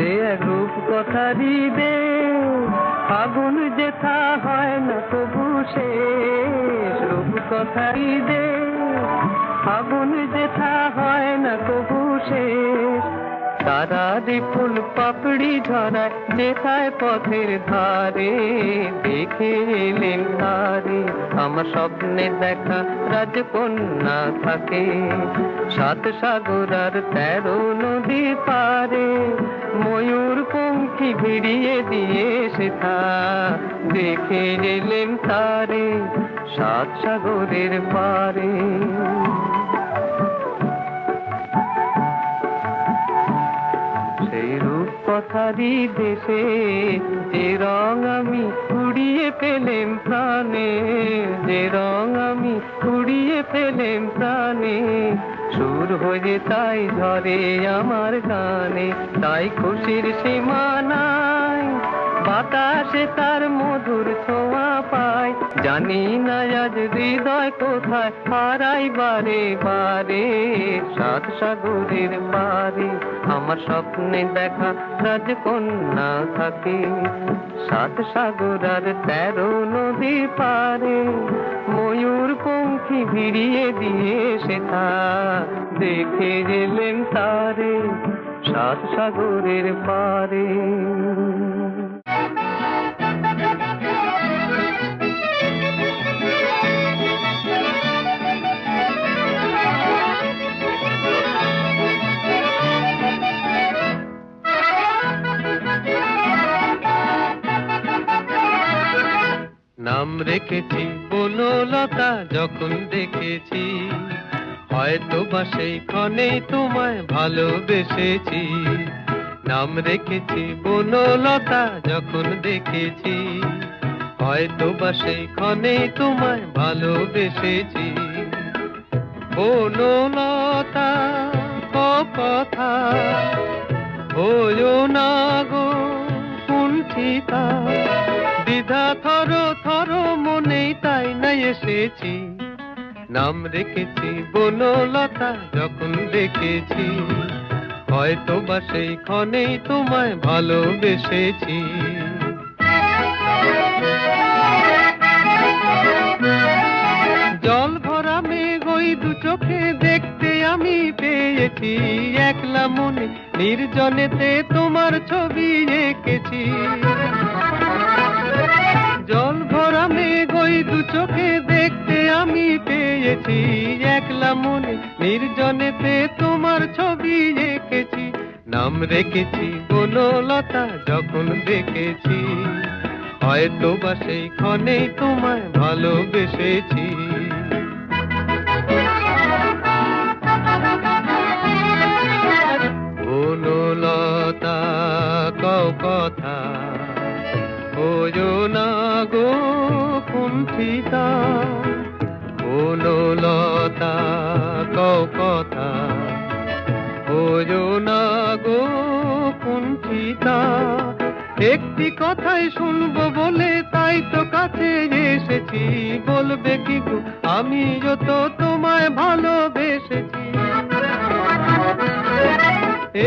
সে রূপ কথা দে ফাগুন যেথা হয় না তবু সে রূপ কথা দে ফাগুন যেথা হয় না তবু শেষ তারা ফুল পাপড়ি ঝরায় যেথায় পথের ধারে দেখে এলেন ধারে আমার স্বপ্নে দেখা রাজকন্যা থাকে, সাত সাগর আর তেরো নদী পারে। ময়ূর পঙ্খি ভিড়িয়ে দিয়ে সেথা দেখে এলেন তারে, সাত সাগরের পারে। কথারই দেশে, যে রং আমি কুড়িয়ে পেলেম প্রাণে, যে রং আমি কুড়িয়ে পেলেম প্রাণে, সুর হয়ে তাই ধরে আমার গানে তাই খুশির সীমানায় বাতাসে তার মধুর ছোঁয়া পায়। জানি না আজ হৃদয় কোথায়, হারাই বারে বারে, সাত সাগরের পারে। আমার স্বপ্নে দেখা রাজকন্যা থাকে, সাত সাগর আর তেরো নদী পারে। ময়ূর পঙ্খী ভিড়িয়ে দিয়ে সেথা দেখে গেলেন তারে, সাত সাগরের পারে। রেখেছি, বনলতা যখন দেখেছি, হয়তো বা সেই ক্ষণেই তোমায় ভালোবেসেছি। নাম রেখেছি, বনলতা যখন দেখেছি, হয়তো বা সেই ক্ষণেই তোমায় ভালোবেসেছি। বনলতা কথা হইও না গো কুণ্ঠিতা দ্বিধা থর থর মনেই তাই না এসেছি। নাম রেখেছি বনলতা, যখন দেখেছি হয়তো বা সেই ক্ষণেই তোমায় ভালোবেসেছি। জল ভরা মেঘ ওই দু চোখে দেখতে আমি পেয়েছি। একলা মনে নির্জনেতে তোমার ছবি এঁকেছি। চোখে দেখতে আমি পেয়েছি, একলা মনে নির্জনেতে তোমার ছবি এঁকেছি। নাম রেখেছি বনলতা যখন দেখেছি হয়তো বা সেই ক্ষণেই তোমায় ভালোবেসেছি। কুণ্ঠিতা বনলতা কও কথা না গো কুণ্ঠিতা একটি কথাই শুনব বলে তাই তো কাছে এসেছি, বলবে কি আমি যত তোমায় ভালোবেসেছি।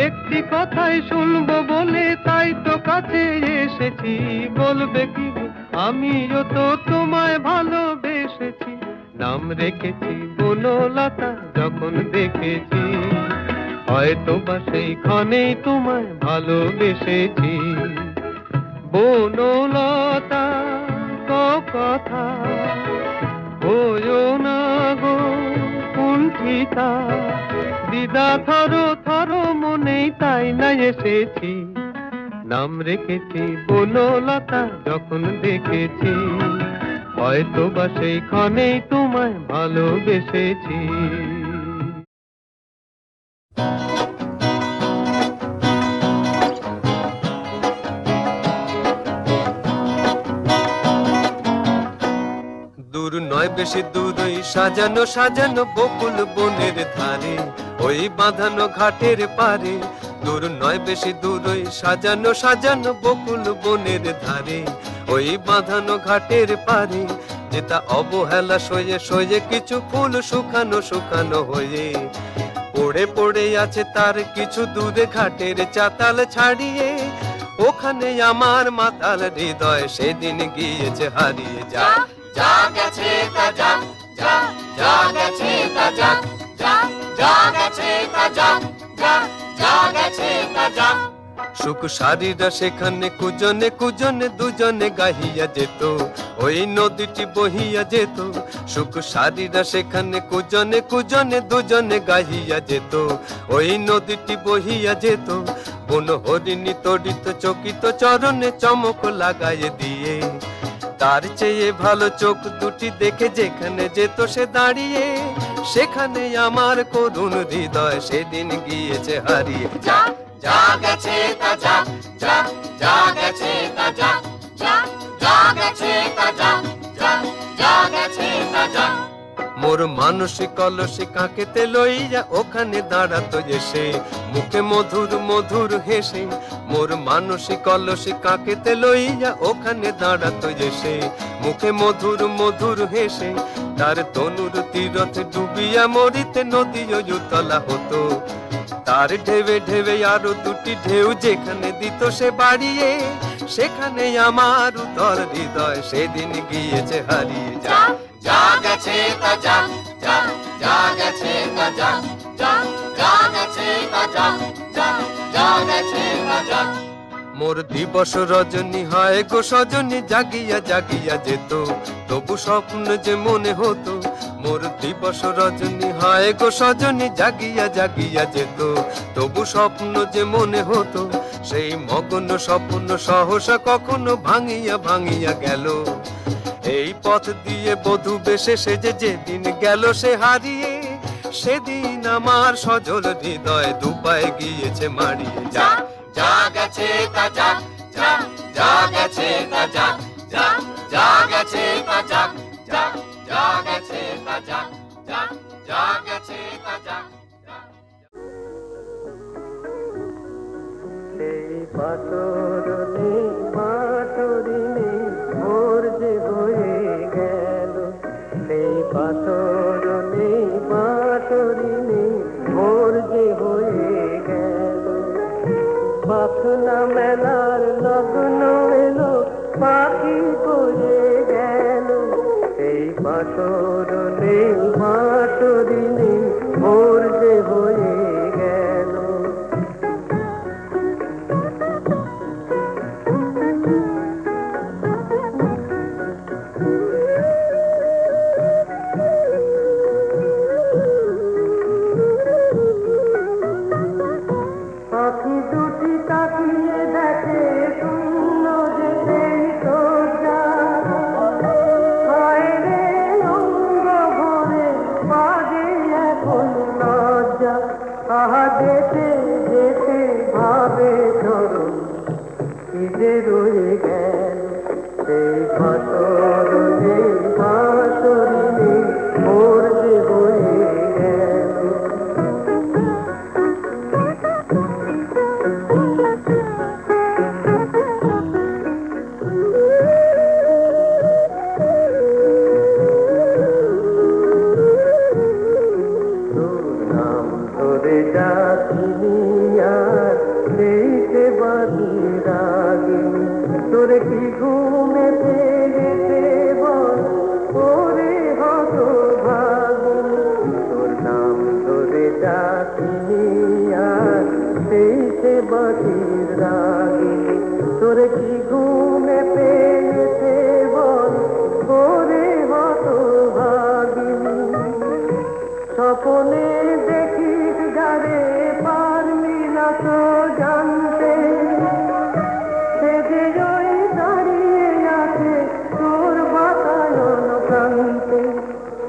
একটি কথাই শুনব বলে তাই তো কাছে এসেছি, বলবে কি গো আমি যত তোমায় ভালোবেসেছি, নাম রেখেছি বনলতা যখন দেখেছি। হয়তো বা সেই ক্ষণেই তোমায় ভালোবেসেছি। বনলতা কথা হইও না গো কুণ্ঠিতা, দিদা থর থর মনেই তাই না এসেছি। নাম রেখেছি বলো লতা যখন দেখেছি হয়তো বা সেইখানে তোমায় ভালোবেসেছি। দূর নয় বেশি দূরই সাজানো সাজানো বকুল বনের ধারে, ওই বাঁধানো ঘাটের পারে দূর নয়, বেশি দূরই সাজানো সাজানো বকুল বনের ধারে। ওই বাঁধানো ঘাটের পারে যেটা অবহেলা সয়ে সয়ে কিছু ফুল শুকানো শুকানো হয়ে। পড়ে পড়ে আছে তার কিছু দূরে ঘাটের চাতাল ছাড়িয়ে। ওখানে আমার মাতাল হৃদয় সেদিন গিয়েছে হারিয়ে যা যা গেছে তা যা যা যা গেছে তা যা যা যা গেছে তা যা যা সুখ সারিরা সেখানে কুজনে কুজনে দুজনে গাহিয়া যেত। ওই নদীটি বহিয়া যেত। সুখ সারিরা সেখানে কুজনে কুজনে দুজনে গাহিয়া যেত। ওই নদীটি বহিয়া যেত। বন হরিণী তড়িত চকিত চরণে চমক লাগাইয়ে দিয়ে। তার চেয়ে ভালো চোখ দুটি দেখে যেখানে যেত সে দাঁড়িয়ে সেখানে আমার করুণ হৃদয় সেদিন গিয়েছে হারিয়ে। যা যা গেছে তা যা যা যা গেছে তা যা যা যা গেছে তা যা যা যা গেছে তা যা। মোর মানসিক কলসে কাকেতে লইয়া ওখানে দাঁড়াতো এসে মুখে মধুর মধুর হেসে মোর মানসিক কলসে কাকেতে লইয়া ওখানে দাঁড়াতো এসে মুখে মধুর মধুর হেসে তার তনুর তীরথ ডুবিয়া মরিতে নদী উতলা হতো তার ঢেবে ঢেবে আরও দুটি ঢেউ যেখানে দিত সে বাড়িয়ে সেখানে আমার উতর হৃদয় সেদিন গিয়েছে হারিয়ে যা যা গেছে তা যা যা যা গেছে তা যা যা মোর দিবস রজনী হয় গো সজনী, জাগিয়া জাগিয়া যেত। তবু স্বপ্ন যে মনে হতো, মোর দিবস রজনী হয় গো সজনী, জাগিয়া জাগিয়া যেত। তবু স্বপ্ন যে মনে হতো, সেই মগন স্বপ্ন সহসা কখনো ভাঙিয়া ভাঙিয়া গেল। এই পথ দিয়ে বধু বেশে সে যে যেদিন গেল, সে হারিয়ে সেদিন আমার সজল হৃদয় দুপায় গিয়েছে মারিয়ে। যা যা গেছে তা যা যা যা গেছে তা যা যা যা গেছে তা যা যা যা গেছে তা যা যা যা গেছে তা যা যা। সেই পাথর নেই পাথরি নেই মোর যে হয়ে গেল। সেই পাথর পাথরি ভোর যে হয়ে গেল। পাখনা মেলার লগ্ন এলো, পাখি করে গেল। সেই পাথর নেই পাথরি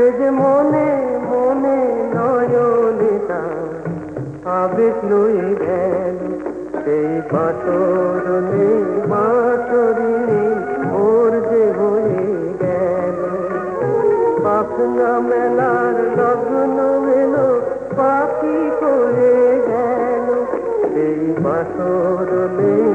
সে মনে মনে সেই পাথর পাথরি নেই ওর যে হয়ে গেল। না মেলার লগ্ন এলো পাখি করে গেল। এই বাসর নেই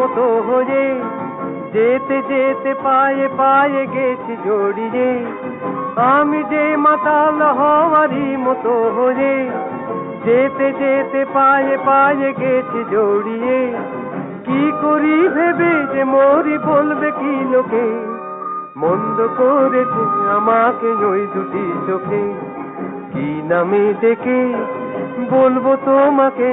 মতো হয়ে যেতে যেতে পায়ে পায়ে গেছি জড়িয়ে। আমি যে মাতাল হওয়ারই মতো হয়ে যেতে যেতে পায়ে পায়ে গেছি জড়িয়ে। কি করি ভেবে যে মরি বলবে কি লোকে? মন্দ করেছে আমাকে ওই দুটি চোখে। কি নামে ডেকে বলব তোমাকে?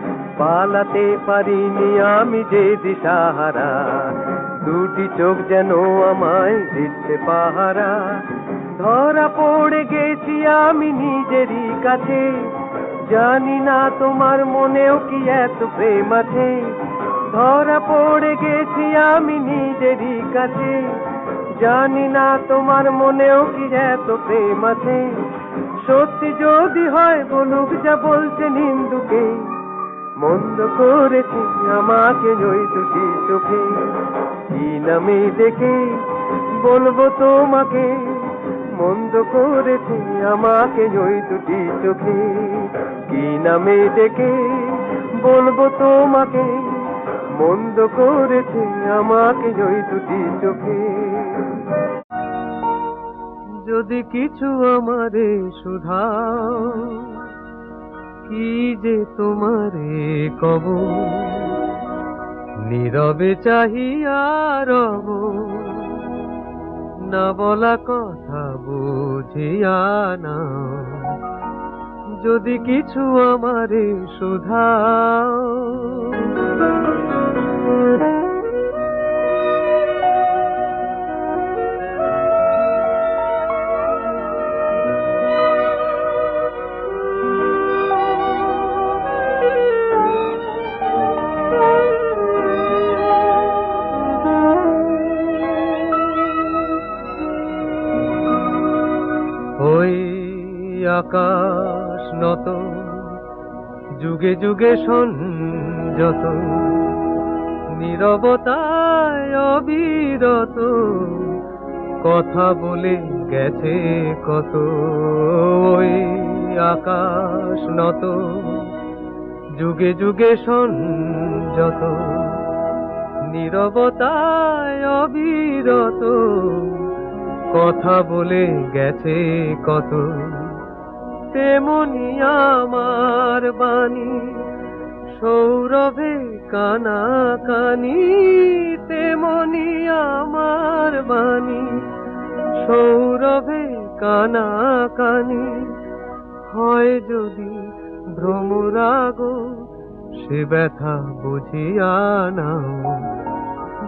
পালাতে পারিনি আমি যে দিশাহারা। দুটি চোখ যেন আমায় দিচ্ছে পাহারা। ধরা পড়ে গেছি আমি নিজেরই কাছে। জানি না তোমার মনেও কি এত প্রেম আছে। ধরা পড়ে গেছি আমি নিজেরই কাছে। জানি না তোমার মনেও কি এত প্রেম আছে। সত্যি যদি হয় বলুক যা বলছে নিন্দুকে। মন্দ করেছি, আমাকে ওই দুটি চোখে কি নামে দেখে বলব তোমাকে? মন্দ করেছি, আমাকে ওই দুটি চোখে কি নামে ডেকে বলব তোমাকে? মন্দ করেছে, আমাকে ওই দুটি চোখে যদি কিছু আমারে সুধাও কি যে তোমারে কব? নীরবে চাহিয়া রব, না বলা কথা বুঝিয়া না। যদি কিছু আমারে সুধাও যুগে যুগে যত নীরবতায় অবিরত, কথা বলে গেছে কত ওই আকাশ নত। যুগে যুগে যত নীরবতায় অবিরত, কথা বলে গেছে কত তেমনি আমার বাণী, সৌরভে কানা কানি, তেমনি আমার বাণী, সৌরভে কানা কানি। হয় যদি ভ্রমরাগ, সে ব্যথা বুঝিয়া নাও।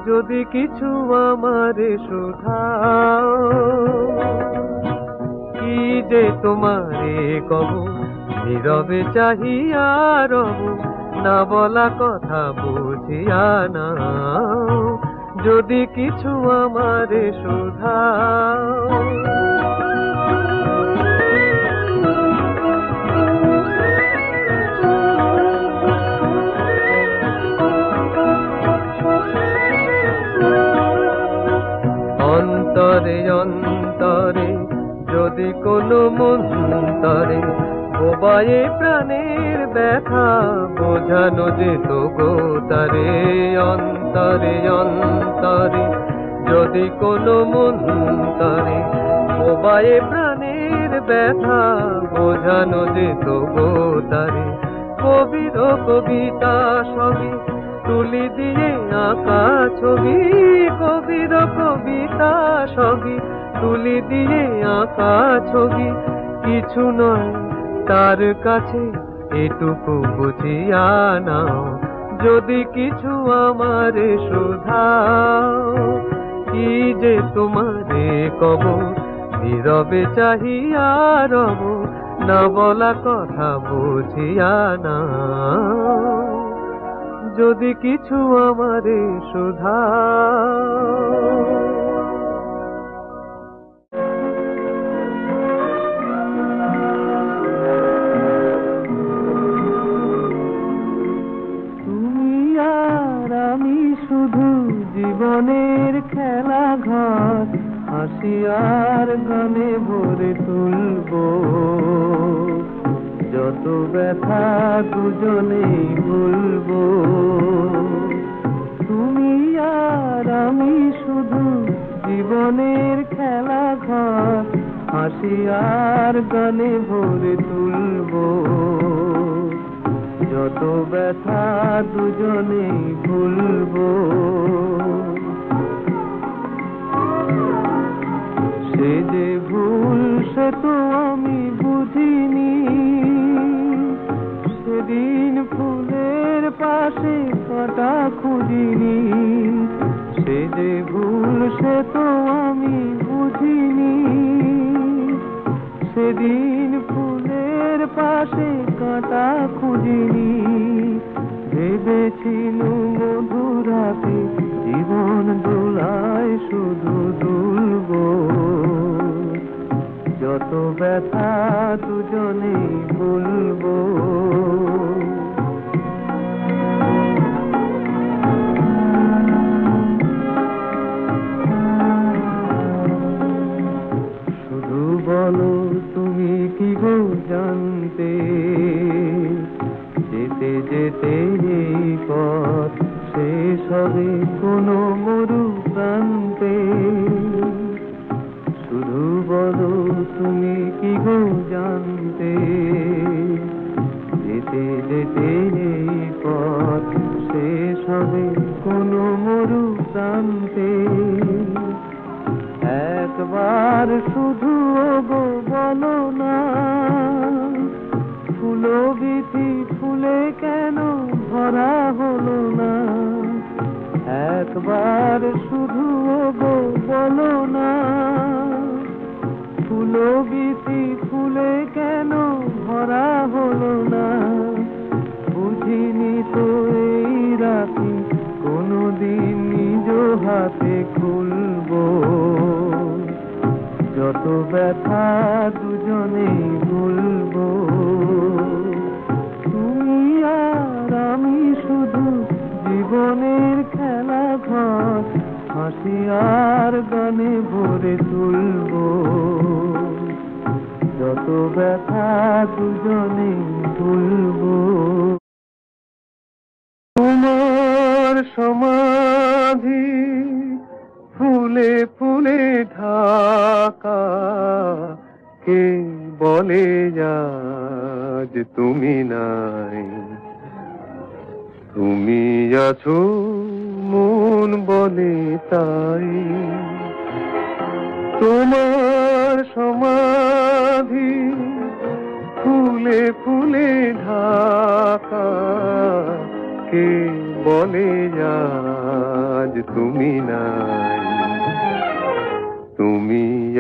যদি কিছু আমারে শোধাও কি যে তোমারে কব, নীরবে চাহিয়া রব, না বলা কথা বুঝিয়া না যদি কিছু আমারে সুধা অন্তরে অন্তরে যদি কোনো মন্তরে বোবায়ে প্রাণের ব্যথা বোঝানো যেত গো তারে, অন্তরে অন্তরে। যদি কোনো মন্তরে বোবায়ে প্রাণের ব্যথা বোঝানো যেত গো তারে, কবির কবিতা সবই তুলি দিয়ে আঁকা ছবি। কবির কবিতা সবই তুলি দিয়ে আঁকা ছবি। কিছু নয়, তার কাছে এটুকু বুঝিয়া নাও। যদি কিছু আমারে শুধাও, কি যে তোমারে কব? নীরবে চাহিয়া রব, না বলা কথা বুঝিয়া না যদি কিছু আমারে শুধা জীবনের খেলা ঘর, হাসি আর গানে ভরে তুলবো। যত ব্যথা দুজনেই ভুলবো। তুমি আর আমি শুধু জীবনের খেলা ঘর, হাসি আর গানে ভরে তুলবো। যত ব্যথা দুজনেই ভুলবো। সে যে ভুল সে তো আমি বুঝিনি। সেদিন ফুলের পাশে কাটা খুঁজিনি। সে যে ভুল সে তো আমি বুঝিনি। সেদিন ফুলের পাশে কাঁটা খুঁজিনি। ভেবেছিল মধুরাতে জীবন দোলায় শুধু দুলব। যত ব্যথা দুজনেই বলব শুধু বলো তুমি কি গো জানতে? যেতে যেতে পথ শেষ হবে কোনো মরু প্রান্তে।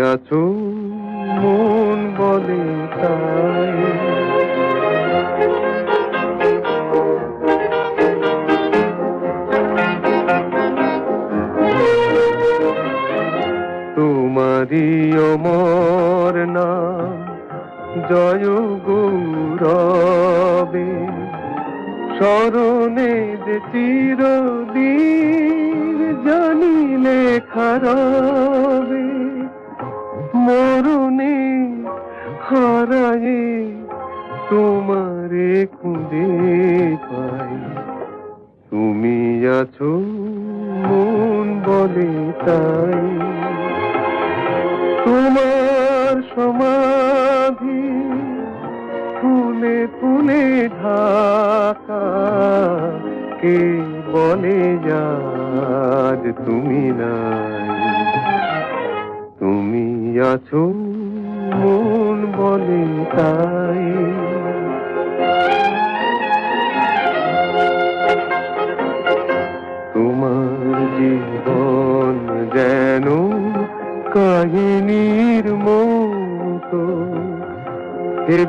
আছো? মন বলে তাই। ঢাকা কে বলে যাজ তুমি নাই? তুমি আছো মন বলে তাই। তোমার জীবন যেন কাহিনীর মতো।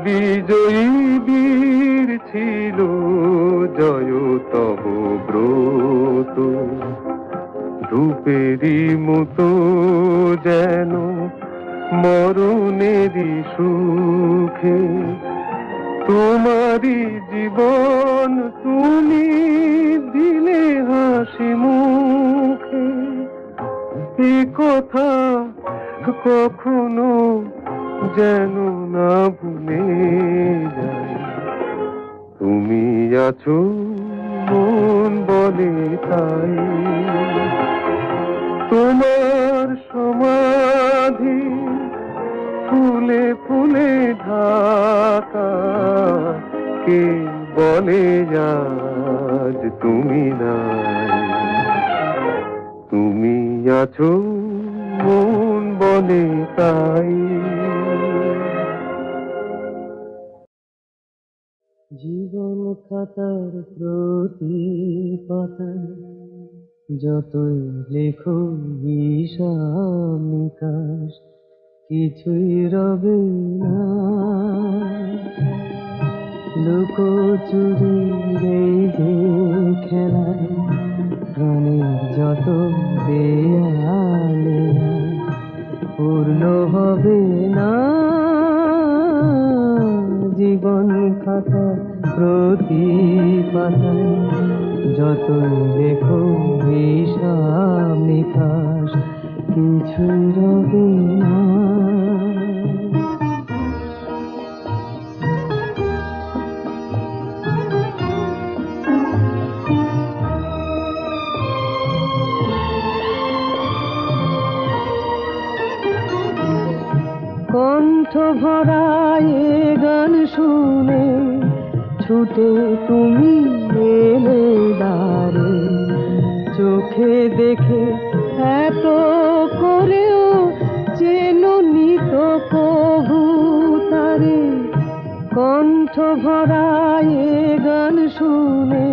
বিজয়ী বীর ছিল জয় তব ব্রত। রূপেরই মতো যেন মরণেরই সুখে। তোমারই জীবন তুমি দিলে হাসি মুখে। এ কথা কখনো যেন না ভুলে যাই তুমি আছো মন বলে তাই। তোমার সমাধি ফুলে ফুলে ঢাকা, কে বলে আজ তুমি নাই? তুমি আছো মন বলে তাই। জীবন খাতার প্রতি পাতায় যতই লেখো হিসাব নিকাশ, কিছুই রবে না। লুকোচুরি এই যে খেলায় প্রাণের যত দেয়ালে পূর্ণ হবে না। জীবন খাতা প্রতি যত লেখো হিসাব নিকাশ কিছুই রবে না। কণ্ঠ ভরায় গান শুনে ছুটে তুমি এলে দারে চোখে দেখে এত করেও চেনো নিত কভু তারে। কণ্ঠ ভরায় গান শুনে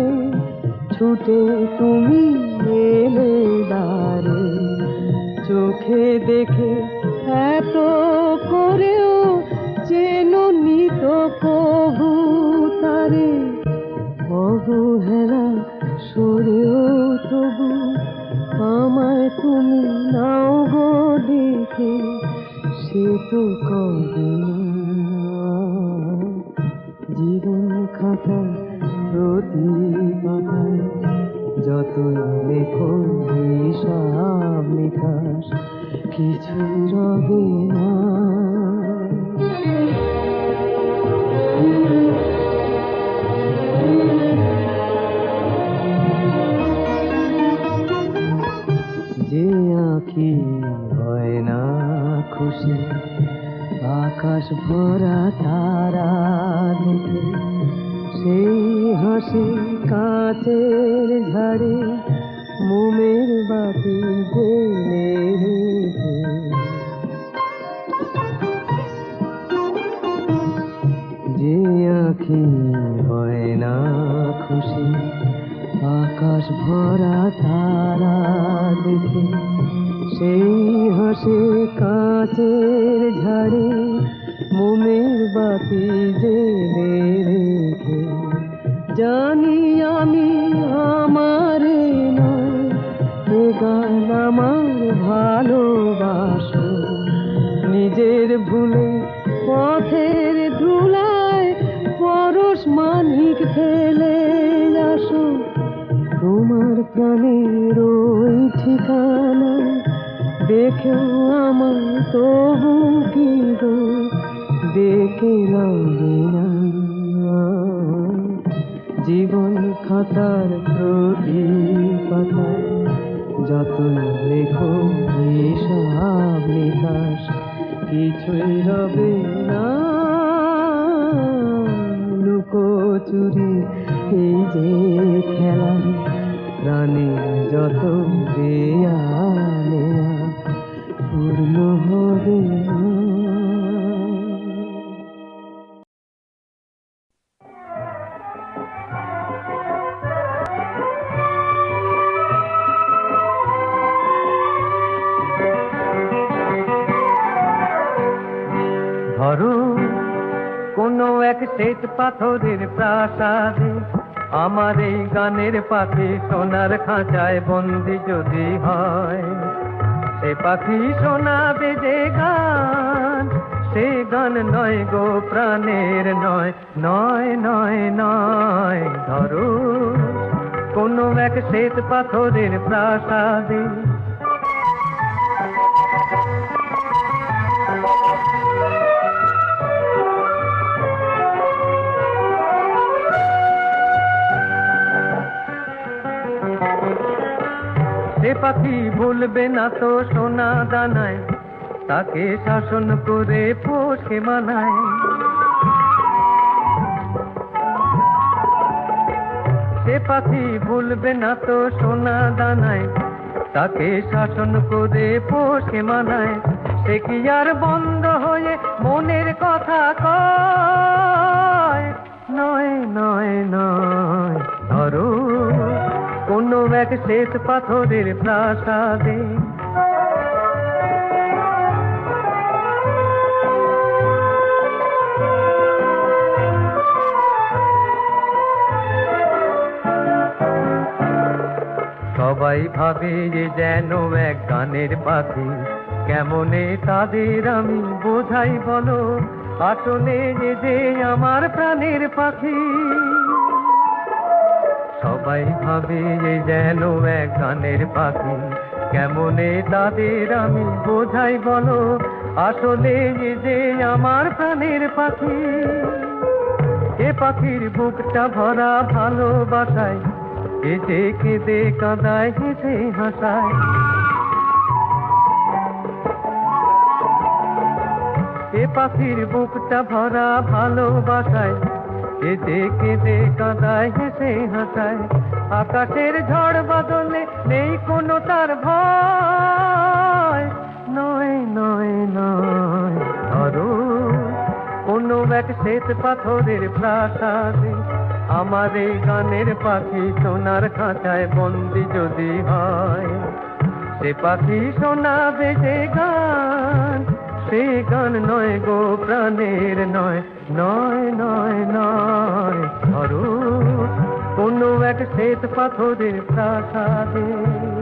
ছুটে তুমি এলে দারে চোখে দেখে আঁকি, হয় না খুশি। আকাশ ভরা তারা দেখে, সেই হাসি কাঁচের ঝাড়ে, মোমের বাতি জেলে যে আঁখি, হয় না খুশি আকাশ ভরা তারা দেখে, সেই হাসে কাচের ঝাড়ে, মোমের বাতি জেলে রেখে, জানি আমি আমার গান আমার ভালোবাসো। নিজের ভুলে পথের ধুলায় পরশ মানিক ফেলে প্রাণের ওই ঠিকানা দেখেও আমার তবু কি দেখে জীবন খাতার প্রতি পাতায় যত লেখো, হিসাব নিকাশ, কিছুই রবে না। লুকোচুরি, এই যে খেলা প্রাণী যত পূর্ণ হবে কোনো এক শ্বেত পাথরের প্রাসাদে আমার এই গানের পাখি সোনার খাঁচায় বন্দি যদি হয়, সে পাখি শোনাবে যে গান, সে গান নয় গো প্রাণের নয় নয় নয় নয়, ধরো কোনো এক শ্বেত পাথরের প্রাসাদে। পাখি ভুলবে না তো সোনা দানায়। তাকে শাসন করে পোষে মানায়। সে পাখি ভুলবে না তো সোনা দানায়। তাকে শাসন করে পোষে মানায়। সে কি আর বন্ধ হয়ে মনের কথা কয়? নয় নয় নয়, ধরো। কোনো এক শেষ পাথরের প্রাসাদে। সবাই ভাবে যে যেন এক গানের পাখি। কেমনে তাদের আমি বোঝাই বলো? আসলে যে যে আমার প্রাণের পাখি। সবাই ভাবে যে যেন এক গানের পাখি কেমনে তাদের আমি বোঝাই বলো? আসলে যে যে আমার প্রাণের পাখি। এ পাখির বুকটা ভরা ভালোবাসায়, কেঁদে কেঁদে কাঁদায়, হেসে হাসায়। এ পাখির বুকটা ভরা ভালোবাসায় কেঁদে কেঁদে কাঁদায় হেসে হাসায়, আকাশের ঝড় বদলে নেই কোনো তার ভয়। নয় নয় নয়, ধরো, কোনো এক শ্বেত পাথরের প্রাসাদে আমার এই গানের পাখি সোনার খাঁচায় বন্দি যদি হয়। সে পাখি শোনাবে যে গান, সে গান নয় গো প্রাণের নয় নয় নয় নয় ধরো। কোনো এক শ্বেত পাথরের প্রাসাদে।